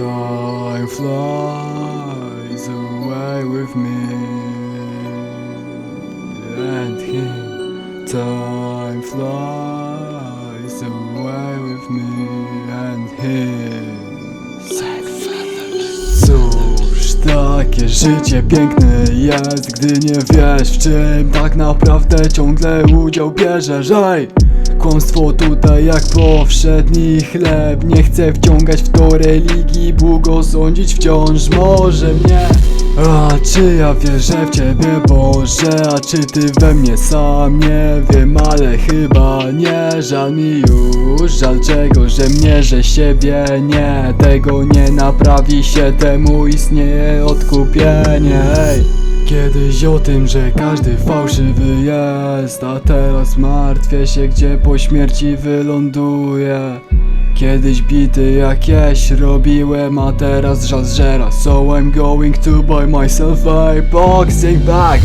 Time flies away with me and him. Time flies away with me and him. Cóż, takie życie piękne jest, gdy nie wiesz w czym tak naprawdę ciągle udział bierzesz. Ej! Kłamstwo tutaj jak powszedni chleb. Nie chcę wciągać w to religii Błogosądzić wciąż może mnie. A czy ja wierzę w Ciebie Boże? A czy Ty we mnie sam? Nie wiem, ale chyba nie. Żal mi już, żal czego, że mnie, że siebie. Nie Tego nie naprawi się, temu istnieje odkupienie. Ej. Kiedyś o tym, że każdy fałszywy jest A teraz martwię się, gdzie po śmierci wyląduję. Kiedyś bity jakieś robiłem, a teraz żal zżera. So I'm going to buy myself a boxing bag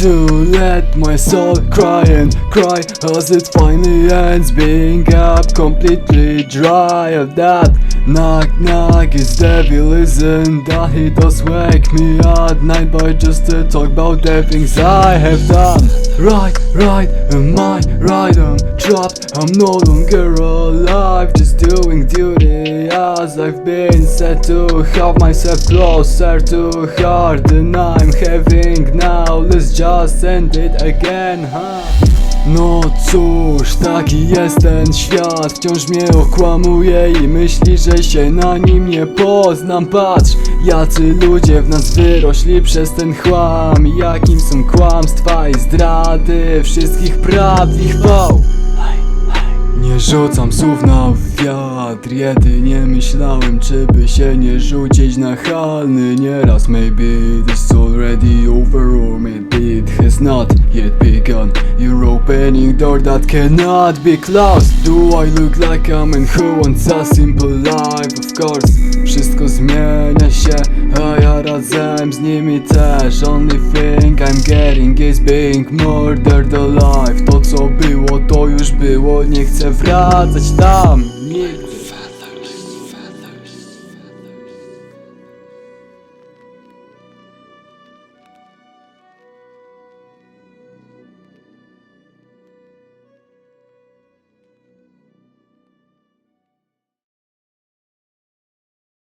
To let my soul cry and cry As it finally ends. Being up completely dry of that Knock knock his devil isn't that? He does wake me at night But just to talk about the things I have done. Right, right, am I right? I'm trapped. I'm no longer alive. Just doing duty as I've been. Set to have myself closer to her than I'm having now. Let's just end it again, huh? No cóż, taki jest ten świat. Wciąż mnie okłamuje i myśli, że się na nim nie poznam. Patrz, jacy ludzie w nas wyrośli przez ten chłam. Jakim są kłamstwa i zdrady Wszystkich prawd i chwał. Nie rzucam słów na wiatr. Jedynie myślałem, czy by się nie rzucić na halny. Nieraz maybe this already over or maybe not yet begun You're opening door that cannot be closed. Do I look like a man who wants a simple life? Of course Wszystko zmienia się, a ja razem z nimi też. Only thing I'm getting is being murdered alive. To co było, to już było, nie chcę wracać tam